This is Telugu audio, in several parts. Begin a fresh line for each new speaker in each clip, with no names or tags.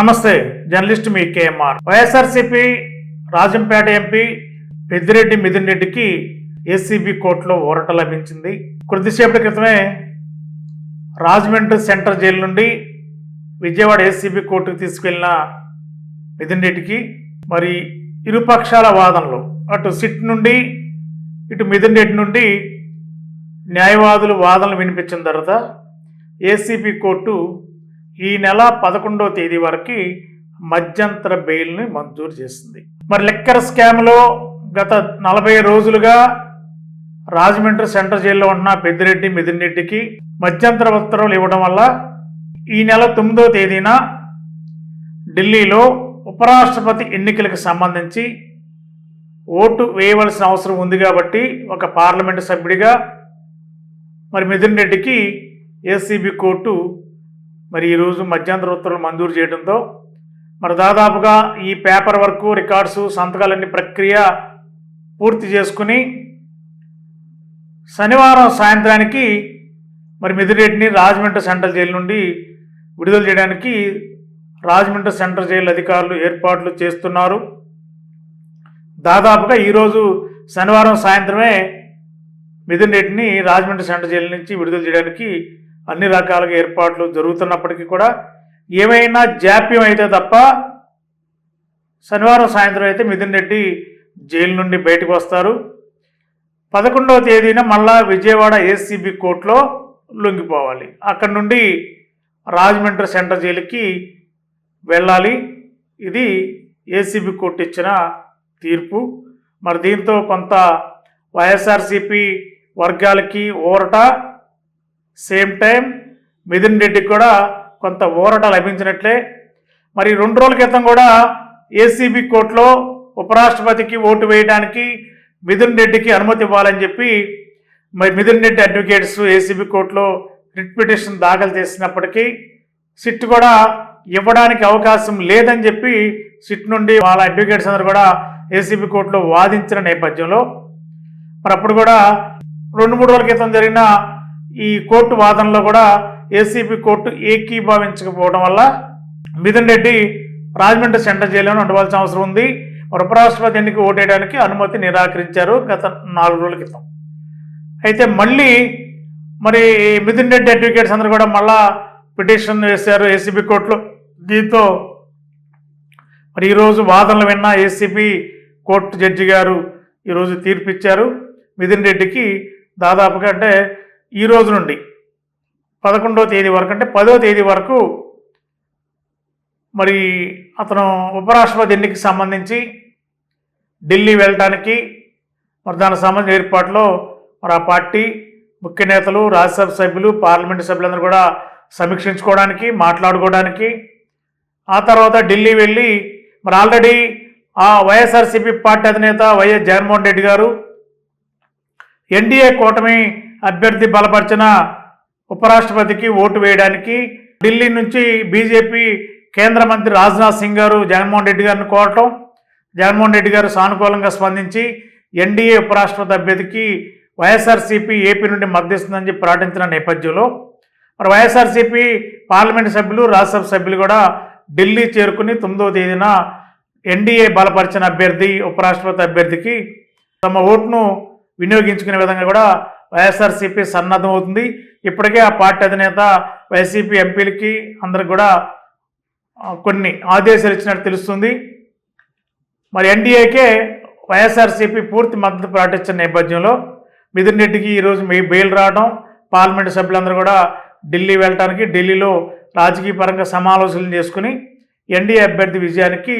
నమస్తే జర్నలిస్ట్ మీ KMR. YSRCP Rajampet MP Peddireddy Mithun రెడ్డికి ఏసీబీ కోర్టులో ఊరట లభించింది. కొద్దిసేపటి క్రితమే రాజమండ్రి సెంట్రల్ జైలు నుండి విజయవాడ ఏసీబీ కోర్టుకు తీసుకెళ్ళిన మిథున్ రెడ్డికి మరి ఇరుపక్షాల వాదనలు. అటు సిట్ నుండి ఇటు మిథున్ రెడ్డి నుండి న్యాయవాదులు వాదనలు వినిపించిన తర్వాత ఏసీబీ కోర్టు ఈ నెల పదకొండవ తేదీ వరకు మధ్యంతర బెయిల్ని మంజూరు చేసింది. మరి లిక్కర్ స్కామ్లో గత నలభై రోజులుగా రాజమండ్రి సెంట్రల్ జైల్లో ఉన్న పెద్దిరెడ్డి మిథున్ రెడ్డికి మధ్యంతర ఉత్తర్వులు ఇవ్వడం వల్ల ఈ నెల తొమ్మిదవ తేదీన ఢిల్లీలో ఉపరాష్ట్రపతి ఎన్నికలకు సంబంధించి ఓటు వేయవలసిన అవసరం ఉంది కాబట్టి ఒక పార్లమెంటు సభ్యుడిగా మరి మిథున్ రెడ్డికి ఏసీబీ కోర్టు మరి ఈరోజు మధ్యంతర ఉత్తర్వులు మంజూరు చేయడంతో మరి దాదాపుగా ఈ పేపర్ వర్క్ రికార్డ్స్ సంతకాలన్నీ ప్రక్రియ పూర్తి చేసుకుని శనివారం సాయంత్రానికి మరి మిదిరెడ్డిని రాజమండ్రి సెంట్రల్ జైలు నుండి విడుదల చేయడానికి రాజమండ్రి సెంట్రల్ జైలు అధికారులు ఏర్పాట్లు చేస్తున్నారు. దాదాపుగా ఈరోజు శనివారం సాయంత్రమే మిథున్ రెడ్డిని రాజమండ్రి సెంట్రల్ జైలు నుంచి విడుదల చేయడానికి అన్ని రకాలుగా ఏర్పాట్లు జరుగుతున్నప్పటికీ కూడా ఏమైనా జాప్యం అయితే తప్ప శనివారం సాయంత్రం అయితే మిథున్ రెడ్డి జైలు నుండి బయటకు వస్తారు. పదకొండవ తేదీన మళ్ళా విజయవాడ ఏసీబీ కోర్టులో లొంగిపోవాలి. అక్కడి నుండి రాజమండ్రి సెంటర్ జైలుకి వెళ్ళాలి. ఇది ఏసీబీ కోర్టు ఇచ్చిన తీర్పు. మరి దీంతో కొంత వైఎస్ఆర్సీపీ వర్గాలకి ఊరట సేమ్ టైం మిథున్ రెడ్డికి కూడా కొంత ఊరట లభించినట్లే. మరి రెండు రోజుల క్రితం కూడా ఏసీబీ కోర్టులో ఉపరాష్ట్రపతికి ఓటు వేయడానికి మిథున్ రెడ్డికి అనుమతి ఇవ్వాలని చెప్పి మరి మిథున్ రెడ్డి అడ్వకేట్స్ ఏసీబీ కోర్టులో రిట్ పిటిషన్ దాఖలు చేసినప్పటికీ సిట్ కూడా ఇవ్వడానికి అవకాశం లేదని చెప్పి సిట్ నుండి వాళ్ళ అడ్వకేట్స్ అందరూ కూడా ఏసీబీ కోర్టులో వాదించిన నేపథ్యంలో. మరి అప్పుడు కూడా రెండు మూడు రోజుల క్రితం జరిగిన ఈ కోర్టు వాదనలో కూడా ఏసీబీ కోర్టు ఏకీభావించకపోవడం వల్ల మిథున్ రెడ్డి రాజమండ్రి సెంటర్ జైలును ఉండవలసిన అవసరం ఉంది. ఉపరాష్ట్రపతి ఎన్నిక ఓటేయడానికి అనుమతి నిరాకరించారు గత నాలుగు రోజుల క్రితం. అయితే మళ్ళీ మరి మిథున్ రెడ్డి అడ్వకేట్స్ అందరూ కూడా మళ్ళా పిటిషన్ వేశారు ఏసీబీ కోర్టులో. దీంతో మరి ఈరోజు వాదనలు విన్న ఏసీబీ కోర్టు జడ్జి గారు ఈరోజు తీర్పు ఇచ్చారు మిథున్ రెడ్డికి దాదాపుగా అంటే ఈ రోజు నుండి పదకొండవ తేదీ వరకు అంటే పదో తేదీ వరకు మరి అతను ఉపరాష్ట్రపతి ఎన్నికకి సంబంధించి ఢిల్లీ వెళ్ళటానికి మరి దానికి సంబంధించిన ఏర్పాట్లో మరి ఆ పార్టీ ముఖ్య నేతలు రాజ్యసభ సభ్యులు పార్లమెంటు సభ్యులందరూ కూడా సమీక్షించుకోవడానికి మాట్లాడుకోవడానికి. ఆ తర్వాత ఢిల్లీ వెళ్ళి మరి ఆల్రెడీ ఆ వైఎస్ఆర్సీపీ పార్టీ అధినేత వైఎస్ జగన్మోహన్ రెడ్డి గారు ఎన్డీఏ కూటమి అభ్యర్థి బలపరిచిన ఉపరాష్ట్రపతికి ఓటు వేయడానికి ఢిల్లీ నుంచి బీజేపీ కేంద్ర మంత్రి రాజ్నాథ్ సింగ్ గారు జగన్మోహన్ రెడ్డి గారిని కోరటం జగన్మోహన్ రెడ్డి గారు సానుకూలంగా స్పందించి ఎన్డీఏ ఉపరాష్ట్రపతి అభ్యర్థికి వైఎస్ఆర్సీపీ ఏపీ నుండి మద్దతిస్తుందని చెప్పి ప్రకటించిన నేపథ్యంలో మరి వైఎస్ఆర్సీపీ పార్లమెంటు సభ్యులు రాజ్యసభ సభ్యులు కూడా ఢిల్లీ చేరుకుని తొమ్మిదవ తేదీన ఎన్డీఏ బలపరిచిన అభ్యర్థి ఉపరాష్ట్రపతి అభ్యర్థికి తమ ఓటును వినియోగించుకునే విధంగా కూడా వైఎస్ఆర్సీపీ సన్నద్ధం అవుతుంది ఇప్పటికే ఆ పార్టీ అధినేత వైసీపీ ఎంపీలకి అందరికి కూడా కొన్ని ఆదేశాలు ఇచ్చినట్టు తెలుస్తుంది. మరి ఎన్డీఏకే వైఎస్ఆర్సీపీ పూర్తి మద్దతు ప్రకటించిన నేపథ్యంలో మిథున్ రెడ్డికి ఈరోజు మీ బెయిల్ రావడం పార్లమెంటు సభ్యులందరూ కూడా ఢిల్లీ వెళ్ళటానికి ఢిల్లీలో రాజకీయ పరంగా సమాలోచనలు చేసుకుని ఎన్డీఏ అభ్యర్థి విజయానికి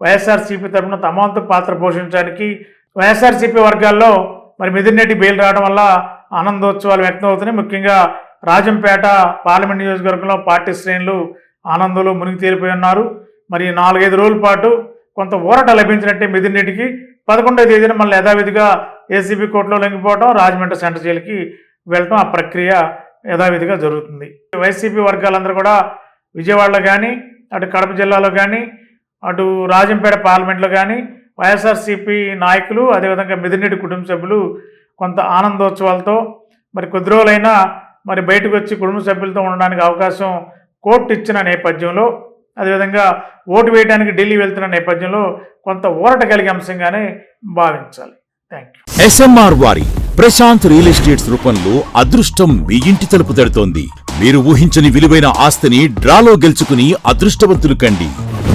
వైఎస్ఆర్సీపీ తరఫున తమాంతు పాత్ర పోషించడానికి వైఎస్ఆర్సీపీ వర్గాల్లో మరి మిథున్ బెయిల్ రావడం వల్ల ఆనందోత్సవాలు వ్యక్తం అవుతున్నాయి. ముఖ్యంగా రాజంపేట పార్లమెంట్ నియోజకవర్గంలో పార్టీ శ్రేణులు ఆనందంలో మునిగి తేలిపోయి ఉన్నారు. మరి నాలుగైదు రోజుల పాటు కొంత ఊరట లభించినట్టే మిథున్ పదకొండవ తేదీన మళ్ళీ యథావిధిగా ఏసీబీ కోర్టులో లొంగిపోవడం రాజమండ్రి సెంటర్ జైలుకి వెళ్ళటం ఆ ప్రక్రియ యథావిధిగా జరుగుతుంది. వైసీపీ వర్గాలందరూ కూడా విజయవాడలో కానీ అటు కడప జిల్లాలో కానీ అటు రాజంపేట పార్లమెంట్లో కానీ వైఎస్ఆర్సీపీ నాయకులు అదేవిధంగా మిథునరెడ్డి కుటుంబ సభ్యులు కొంత ఆనందోత్సవాలతో మరి కొద్ది రోజులైనా మరి బయటకు వచ్చి కుటుంబ సభ్యులతో ఉండడానికి అవకాశం కోర్టు ఇచ్చిన నేపథ్యంలో అదేవిధంగా ఓటు వేయడానికి ఢిల్లీ వెళ్తున్న నేపథ్యంలో కొంత ఊరట కలిగే అంశంగానే భావించాలి. థ్యాంక్ యూ
ఎస్ఎంఆర్ వారి ప్రశాంత్ రియల్ ఎస్టేట్స్ రూపంలో అదృష్టం మీ ఇంటి తలుపు తడుతోంది. మీరు ఊహించని విలువైన ఆస్తిని డ్రాలో గెలుచుకుని అదృష్టవంతులు కండి.